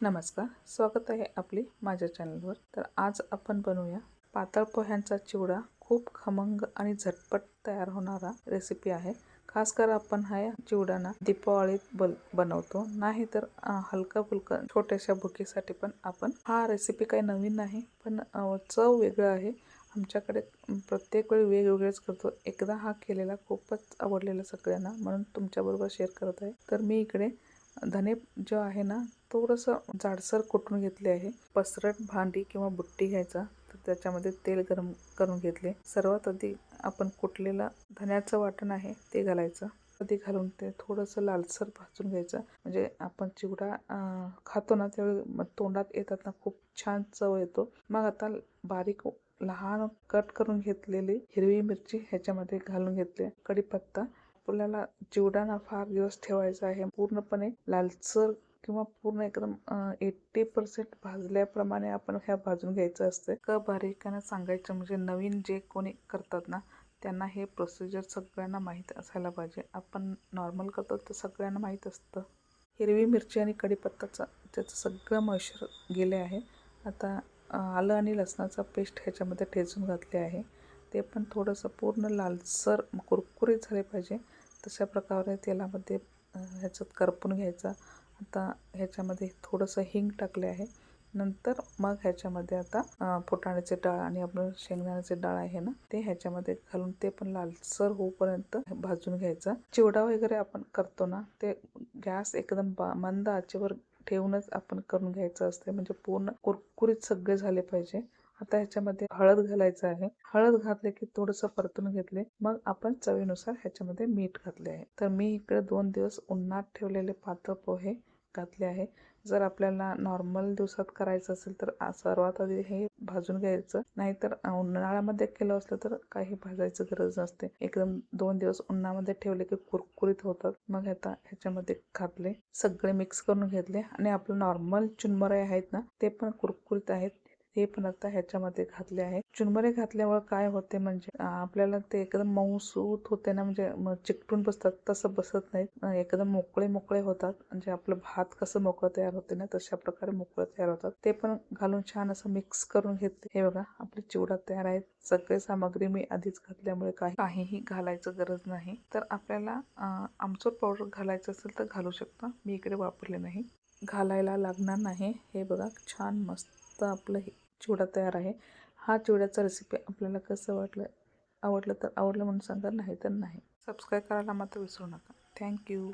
नमस्कार स्वागत आहे आपली माझ्या चॅनलवर. तर आज आपण बनवूया पातळ पोह्यांचा चिवडा. खूप खमंग आणि झटपट तयार होणारा रेसिपी आहे. खास कर आपण हा चिवडाना दीपावळीत बल बनवतो. नाही तर हलका फुलका छोट्याशा भुकीसाठी पण आपण हा रेसिपी काही नवीन नाही पण चव वेगळं आहे. आमच्याकडे प्रत्येक वेळी वेगवेगळेच करतो. एकदा हा केलेला खूपच आवडलेला सगळ्यांना म्हणून तुमच्याबरोबर शेअर करत आहे. तर मी इकडे धने जो आहे ना थोडंसं जाडसर कुटून घेतले आहे. पसरट भांडी किंवा बुट्टी घ्यायचा तर त्याच्यामध्ये तेल गरम करून घेतले. सर्वात आधी आपण कुटलेलं धन्याचं वाटण आहे ते घालायचं. कधी घालून ते थोडंसं लालसर भाजून घ्यायचं. म्हणजे आपण चिवडा खातो ना त्यावेळी मग तोंडात येतात ना खूप छान चव येतो. मग आता बारीक लहान कट करून घेतलेली हिरवी मिरची ह्याच्यामध्ये घालून घेतले. कढीपत्ता आपल्याला चिवडाना फार दिवस ठेवायचा आहे पूर्णपणे लालसर किंवा पूर्ण एकदम एट्टी पर्सेंट भाजल्याप्रमाणे आपण ह्या भाजून घ्यायचं असतं. क बारीकाने सांगायचं म्हणजे नवीन जे कोणी करतात ना त्यांना हे प्रोसिजर सगळ्यांना माहीत असायला पाहिजे. आपण नॉर्मल करतो तर सगळ्यांना माहीत असतं. हिरवी मिरची आणि कढीपत्ताचा त्याचं सगळं मॉइश्चर गेले आहे. आता आलं आणि लसणाचा पेस्ट ह्याच्यामध्ये ठेचून घातले आहे. ते पण थोडंसं पूर्ण लालसर कुरकुरीत झाले पाहिजे. तशा प्रकारे तेलामध्ये ह्याच्यात करपून घ्यायचा. आता ह्याच्यामध्ये थोडंसं हिंग टाकले आहे. नंतर मग ह्याच्यामध्ये आता फुटाण्याचे डाळ आणि आपलं शेंगदाण्याचे डाळ आहे ना ते ह्याच्यामध्ये घालून ते पण लालसर होऊपर्यंत भाजून घ्यायचा. चिवडा वगैरे आपण करतो ना ते गॅस एकदम बा मंद आचेवर ठेवूनच आपण करून घ्यायचं असते म्हणजे पूर्ण कुरकुरीत सगळे झाले पाहिजे. आता ह्याच्यामध्ये हळद घालायचं आहे. हळद घातले की थोडंसं परतून घेतले. मग आपण चवीनुसार ह्याच्यामध्ये मीठ घातले आहे. तर मी इकडे दोन दिवस उन्हात ठेवलेले पातळ पोहे घातले आहे. जर आपल्याला नॉर्मल दिवसात करायचं असेल तर सर्वात आधी हे भाजून घ्यायचं. नाहीतर उन्हाळ्यामध्ये केलं असलं तर काही भाजायची गरज नसते. एकदम दोन दिवस उन्हामध्ये ठेवले की कुरकुरीत होतात. मग आता ह्याच्यामध्ये घातले. सगळे मिक्स करून घेतले. आणि आपलं नॉर्मल चुनमरे आहेत ना ते पण कुरकुरीत आहेत. हे पण आता ह्याच्यामध्ये घातले आहे. चुनमरे घातल्यामुळे काय होते म्हणजे आपल्याला ते एकदम मऊसूत होते ना म्हणजे चिकटून बसतात तसं बसत नाहीत. एकदम मोकळे मोकळे होतात. म्हणजे आपलं भात कसं मोकळं तयार होते ना तशा प्रकारे मोकळं तयार होतात. ते पण घालून छान असं मिक्स करून घेतले हे बघा आपले चिवडा तयार आहेत. सगळे सामग्री मी आधीच घातल्यामुळे काही काहीही घालायचं गरज नाही. तर आपल्याला आमचूर पावडर घालायचं असेल तर घालू शकता. मी इकडे वापरले नाही. घालायला लागणार नाही. हे बघा छान मस्त आपलं हे चिवडा तयार आहे. हा चिवड्याचा रेसिपी आपल्याला कसं वाटलं आवडलं तर आवडलं म्हणून सांगा नाही तर नाही. सबस्क्राईब करायला मात्र विसरू नका. थँक्यू